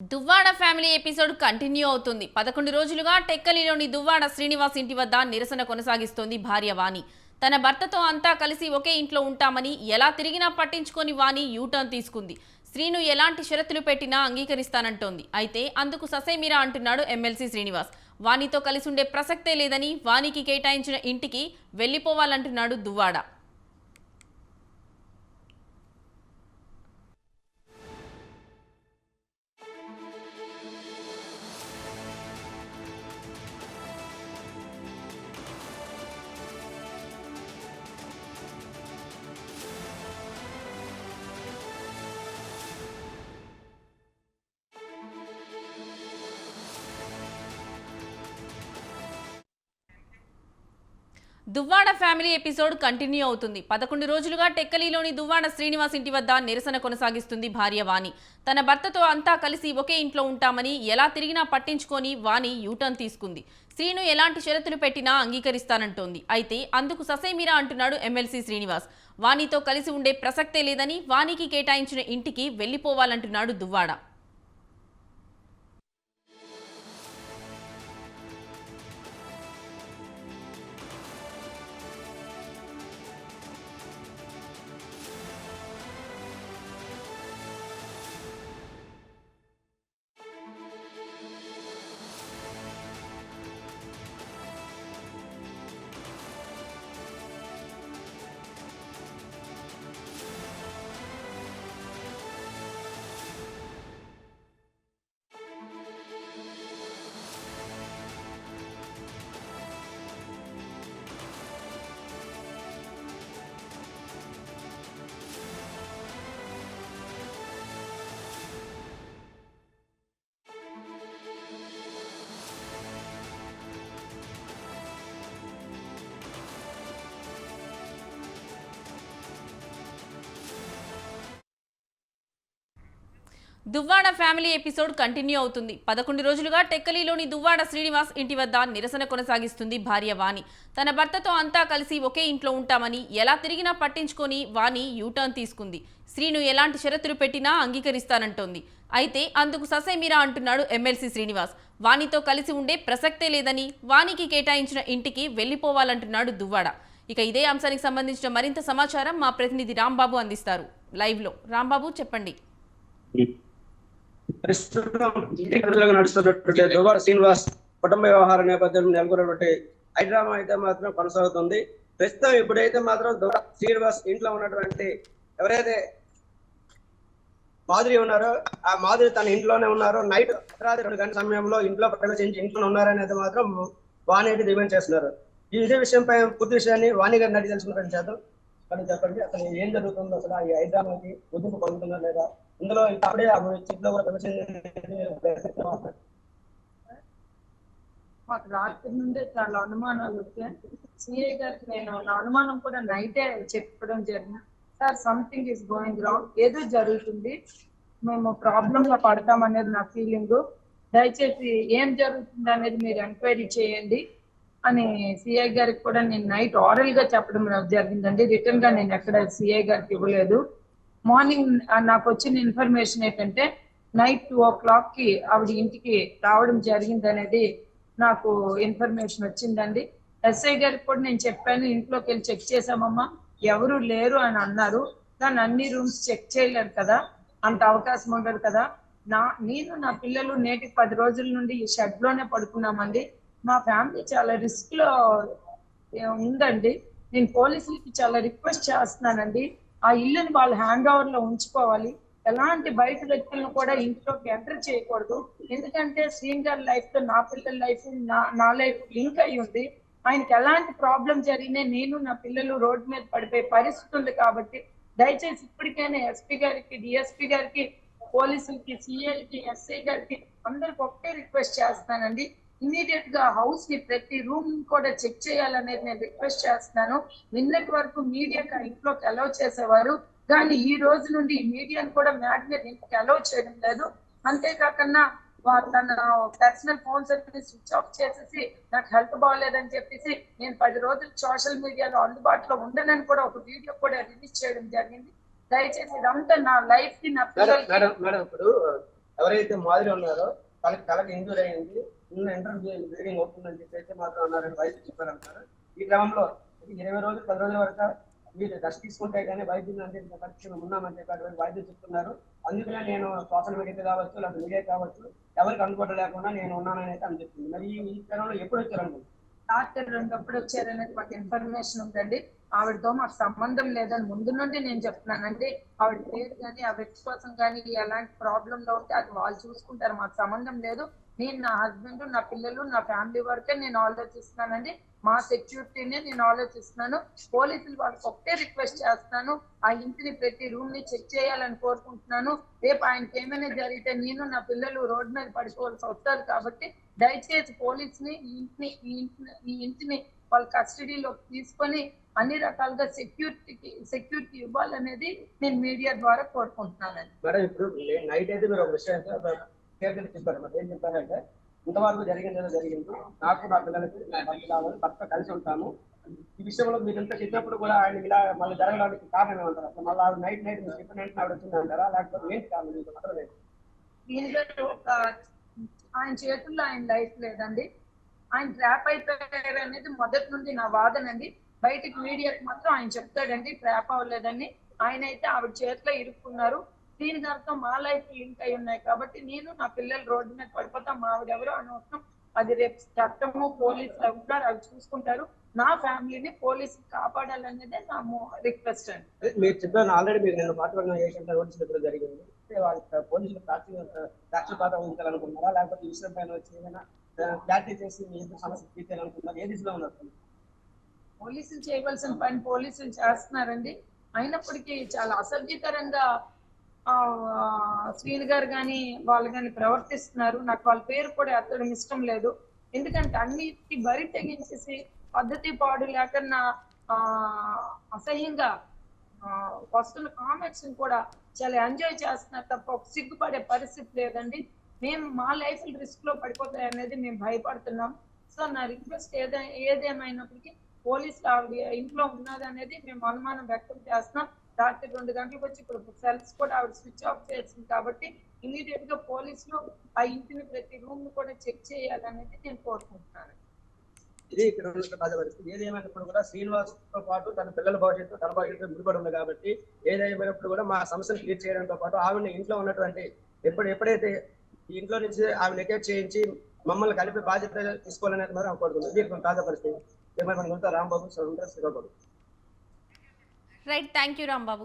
Duvvada family episode continue అవుతుంది. పదకొండు రోజులుగా టెక్కలిలోని దువ్వాడ శ్రీనివాస్ ఇంటి వద్ద నిరసన కొనసాగిస్తోంది భార్య వాణి. తన భర్తతో అంతా కలిసి ఒకే ఇంట్లో ఉంటామని ఎలా తిరిగినా పట్టించుకొని వాణి యూటర్న్ తీసుకుంది. శ్రీను ఎలాంటి షరతులు పెట్టినా అంగీకరిస్తానంటోంది. అయితే అందుకు ససేమిరా అంటున్నాడు ఎమ్మెల్సీ శ్రీనివాస్. వాణితో కలిసి ఉండే ప్రసక్తే లేదని వానికి కేటాయించిన ఇంటికి వెళ్ళిపోవాలంటున్నాడు Duvvada. Duvvada family episode continue అవుతుంది. పదకొండు రోజులుగా టెక్కలిలోని దువ్వాడ శ్రీనివాస్ ఇంటి వద్ద నిరసన కొనసాగిస్తుంది భార్య వాణి. తన భర్తతో అంతా కలిసి ఒకే ఇంట్లో ఉంటామని ఎలా తిరిగినా పట్టించుకొని వాణి యూటర్న్ తీసుకుంది. శ్రీను ఎలాంటి షరతులు పెట్టినా అంగీకరిస్తానంటోంది. అయితే అందుకు ససేమిరా అంటున్నాడు ఎమ్మెల్సీ శ్రీనివాస్. వాణితో కలిసి ఉండే ప్రసక్తే లేదని వానికి కేటాయించిన ఇంటికి వెళ్ళిపోవాలంటున్నాడు Duvvada. Duvvada family episode continue అవుతుంది. పదకొండు రోజులుగా టెక్కలిలోని దువ్వాడ శ్రీనివాస్ ఇంటి వద్ద నిరసన కొనసాగిస్తుంది భార్య వాణి. తన భర్తతో అంతా కలిసి ఒకే ఇంట్లో ఉంటామని ఎలా తిరిగినా పట్టించుకొని వాణి యూటర్న్ తీసుకుంది. శ్రీను ఎలాంటి షరతులు పెట్టినా అంగీకరిస్తానంటోంది. అయితే అందుకు ససేమిరా అంటున్నాడు ఎమ్మెల్సీ శ్రీనివాస్. వాణితో కలిసి ఉండే ప్రసక్తే లేదని వానికి కేటాయించిన ఇంటికి వెళ్ళిపోవాలంటున్నాడు దువ్వాడ. ఇక ఇదే అంశానికి సంబంధించిన మరింత సమాచారం మా ప్రతినిధి రాంబాబు అందిస్తారు. లైవ్లో. రాంబాబు చెప్పండి. ప్రస్తుతం నడుస్తున్నటువంటి దువ్వాడ శ్రీనివాస్ కుటుంబ వ్యవహార నేపథ్యంలో నెలకొన్నటువంటి హైడ్రామా అయితే మాత్రం కొనసాగుతుంది. ప్రస్తుతం ఇప్పుడైతే మాత్రం దువ్వాడ శ్రీనివాస్ ఇంట్లో ఉన్నటువంటి ఎవరైతే మాధురి ఉన్నారో ఆ మాధురి తన ఇంట్లోనే ఉన్నారు నైట్ అర్ధరాత్రి రెండు గంటల సమయంలో ఇంట్లో ప్రవేశించి ఇంట్లో ఉన్నారనేది మాత్రం వాణి అయితే డిమాండ్ చేస్తున్నారు. ఈ ఇదే విషయంపై పూర్తి విషయాన్ని వాణి గారిని అడిగి తెలుసుకుంటాను చేద్దాం. కానీ చెప్పండి అసలు ఏం జరుగుతుందో అసలు ఈ హైదరాబాద్కి గుర్తింపు పొందుతుందా లేదా? ఇందులో అప్పుడే ఆ కూడా మాకు రాత్రి నుండే చాలా అనుమానాలు వచ్చాయి సిఐ గారికి నేను నా అనుమానం కూడా నైటే చెప్పడం జరిగింది. Sir something is going wrong ఏదో జరుగుతుంది. మేము ప్రాబ్లమ్లో పడతాం అనేది నా ఫీలింగ్ దయచేసి ఏం జరుగుతుంది అనేది మీరు ఎంక్వైరీ చేయండి అని సిఐ గారికి కూడా నేను నైట్ ఆరల్గా చెప్పడం నాకు జరిగిందండి. రిటర్న్గా నేను ఎక్కడ సిఐ గారికి ఇవ్వలేదు. మార్నింగ్ నాకు వచ్చిన ఇన్ఫర్మేషన్ ఏంటంటే నైట్ టూ ఓ క్లాక్కి ఆవిడ ఇంటికి రావడం జరిగింది అనేది నాకు ఇన్ఫర్మేషన్ వచ్చిందండి. ఎస్ఐ గారికి కూడా నేను చెప్పాను ఇంట్లోకి వెళ్ళి చెక్ చేసామమ్మా ఎవరు లేరు అని అన్నారు. కానీ అన్ని రూమ్స్ చెక్ చేయలేరు కదా అంత అవకాశం ఉండదు కదా. నా నేను నా పిల్లలు నేటికి పది రోజుల నుండి ఈ షెడ్లోనే పడుకున్నామండి. మా ఫ్యామిలీ చాలా రిస్క్లో ఉందండి. నేను పోలీసులకి చాలా రిక్వెస్ట్ చేస్తున్నానండి. ఆ ఇల్లుని వాళ్ళు హ్యాండ్ ఓవర్లో ఉంచుకోవాలి. ఎలాంటి బయట వ్యక్తులను కూడా ఇంట్లోకి ఎంటర్ చేయకూడదు. ఎందుకంటే సీనియర్ లైఫ్తో నా పిల్లల లైఫ్ నా నా లైఫ్ లింక్ అయి ఉంది. ఆయనకి ఎలాంటి ప్రాబ్లం జరిగినా నేను నా పిల్లలు రోడ్డు మీద పడిపోయే పరిస్థితి ఉంది కాబట్టి దయచేసి ఇప్పటికైనా ఎస్పీ గారికి డిఎస్పీ గారికి పోలీసులకి సిఐకి ఎస్ఐ గారికి అందరికి ఒకటే రిక్వెస్ట్ చేస్తానండి ఇమీడియట్గా హౌస్ని ప్రతి రూమ్ కూడా చెక్ చేయాలనేది నేను రిక్వెస్ట్ చేస్తున్నాను. నిన్నటి వరకు మీడియాకి ఆ ఇంట్లోకి అలౌ చేసేవారు. కానీ ఈ రోజు నుండి ఈ మీడియాని కూడా మ్యాగ్నెట్ ఇంటికి అలౌ చేయడం లేదు. అంతేకాకుండా తన పర్సనల్ ఫోన్స్ అన్ని స్విచ్ ఆఫ్ చేసేసి నాకు హెల్త్ బాగాలేదని చెప్పేసి నేను పది రోజులు సోషల్ మీడియాలో అందుబాటులో ఉండనని కూడా ఒక వీడియో కూడా రిలీజ్ చేయడం జరిగింది. దయచేసి ఇదంతా నా లైఫ్కి నా ఎవరైతే మాదిరి ఉన్నారో వాళ్ళకి తలకి ఇంజూరీ అయింది నిన్న ఇంటర్వ్యూ బ్లీడింగ్ అవుతుందని చెప్పి అయితే మాత్రం అన్నారని వైద్యులు చెప్పారు అంటారు. ఈ క్రమంలో ఇరవై రోజులు పది రోజుల వరకు మీరు రెస్ట్ తీసుకుంటే కానీ వైద్యులు అంటే పరీక్షలు ఉన్నామని చెప్పి అటువంటి వైద్యులు చెప్తున్నారు. అందుకనే నేను సోషల్ మీడియా కావచ్చు లేదా మీడియా కావచ్చు ఎవరికి అందుబాటులో లేకుండా నేను ఉన్నానని అయితే అని చెప్తుంది మరి ఈ ఈ క్రమంలో ఎప్పుడు వచ్చారనుకుంటున్నారు డాక్టర్ రెండప్పుడు వచ్చారనేది మాకు ఇన్ఫర్మేషన్ ఉందండి. ఆవిడతో మాకు సంబంధం లేదని ముందు నుండి నేను చెప్తున్నానండి. ఆవిడ పేరు కానీ ఆ వ్యక్తి కోసం కానీ ఎలాంటి ప్రాబ్లంలో ఉంటే అది వాళ్ళు చూసుకుంటారు. మాకు సంబంధం లేదు. నేను నా హస్బెండ్ నా పిల్లలు నా ఫ్యామిలీ వరకే నేను ఆలోచిస్తున్నానండి. మా సెక్యూరిటీనే నేను ఆలోచిస్తున్నాను. పోలీసులు వాళ్ళకి ఒకటే రిక్వెస్ట్ చేస్తున్నాను. ఆ ఇంటిని ప్రతి రూమ్ని చెక్ చేయాలని కోరుకుంటున్నాను. రేపు ఆయనకి ఏమైనా జరిగితే నేను నా పిల్లలు రోడ్డు మీద పడిపోవాల్సి వస్తారు కాబట్టి దయచేసి పోలీస్ని ఈ ఇంటిని ఈ ఇంటిని ఈ ఇంటిని వాళ్ళ కస్టడీలోకి తీసుకొని అన్ని రకాలుగా సెక్యూరిటీకి సెక్యూరిటీ ఇవ్వాలనేది నేను మీడియా ద్వారా కోరుకుంటున్నానండి. మేడం ఇప్పుడు నైట్ అయితే మీరు ఒక విషయం చెప్పారు. మరి ఏం చెప్పారంటే ఇంతవరకు జరిగింది జరిగింది. నాకు నా పిల్లలకి నా భర్త కలిసి ఉంటాను ఈ విషయంలో మీరు ఇంత చెప్పినప్పుడు కూడా ఆయన ఇలా మళ్ళీ జరగడానికి కారణం ఏమంటారు? అసలు మళ్ళీ నైట్ నైట్ మీరు చెప్పిన ఆవిడ వచ్చిందంటారా? లేకపోతే ఏంటి కారణం? మీకు మాత్రం లేదు ఒక ఆయన చేతుల్లో ఆయన లైఫ్ లేదండి. ఆయన ట్రాప్ అయిపోయారు అనేది మొదటి నుండి నా వాదనండి బయటికి మీడియాకి మాత్రం ఆయన చెప్తాడండి ట్రాప్ అవ్వలేదని. ఆయన అయితే ఆవిడ చేతిలో ఇరుక్కున్నారు. దీని దాంతో మా లైఫ్ లింక్ అయి ఉన్నాయి కాబట్టి నేను నా పిల్లలు రోడ్డు మీద పడిపోతాం మా ఆవిడెవరో అనవసరం. అది రేపు చట్టము పోలీసులు అవుతారు అవి చూసుకుంటారు. నా ఫ్యామిలీని పోలీసులు కాపాడాలనేదే నా రిక్వెస్ట్ అండి. మీరు చెప్పాను ఆల్రెడీ మీరు నేను మాట్లాడిన జరిగింది. అంటే వాళ్ళకి పోలీసులు సాక్షి సాక్షి పాత్ర ఉంచాలనుకున్నారా లేకపోతే ఈ విషయం పైన వచ్చి ఏదైనా క్లారిటీ చేసి మీ ఇద్దరు సమస్య తీర్చాలనుకున్నారు ఏ దిశలో ఉన్నారు? పోలీసులు చేయవలసిన పని పోలీసులు చేస్తున్నారండి. అయినప్పటికీ చాలా అసభ్యకరంగా ఆ, గారు కానీ వాళ్ళు కానీ ప్రవర్తిస్తున్నారు. నాకు వాళ్ళ పేరు కూడా ఎత్తడం ఇష్టం లేదు. ఎందుకంటే అన్నిటి బరి తెగించేసి పద్ధతి పాడు లేకన్నా ఆ, అసహ్యంగా వస్తున్న కామెంట్స్ కూడా చాలా ఎంజాయ్ చేస్తున్నారు తప్ప ఒక సిగ్గుపడే పరిస్థితి లేదండి. మేము మా లైఫ్ రిస్క్లో పడిపోతాయి అనేది మేము భయపడుతున్నాం. సో నా రిక్వెస్ట్ ఏదే ఏదేమైనప్పటికీ పోలీసులు ఆవిడ ఇంట్లో ఉన్నది అనేది మేము అనుమానం వ్యక్తం చేస్తున్నాం. రాత్రి రెండు గంటలకు వచ్చి ఇప్పుడు సెల్స్ కూడా ఆవిడ స్విచ్ ఆఫ్ చేసింది కాబట్టి ఇమీడియట్గా పోలీసులు ఆ ఇంటిని ప్రతి రూమ్ను కూడా చెక్ చేయాలనేది నేను కోరుకుంటున్నాను. ఇది ఇక్కడ ఉన్న తాజా పరిస్థితి ఏదేమైనప్పుడు కూడా శ్రీనివాస్తో పాటు తన పిల్లల భవిష్యత్తు తన భవిష్యత్తు ముడిపడి ఉంది కాబట్టి ఏదేమైనప్పుడు కూడా మా సమస్యను క్లియర్ చేయడంతో పాటు ఆవిడ ఇంట్లో ఉన్నటువంటి ఎప్పుడు ఎప్పుడైతే ఇంట్లో నుంచి ఆవిడ నెకేట్ చేయించి మమ్మల్ని కలిపి బాధ్యత తీసుకోవాలనేది మరి అనుకుంటుంది ఇది ఇక్కడ తాజా పరిస్థితి ఏమైనా రాంబాబు శ్రీరాబాబు రైట్ థ్యాంక్ యూ రాంబాబు.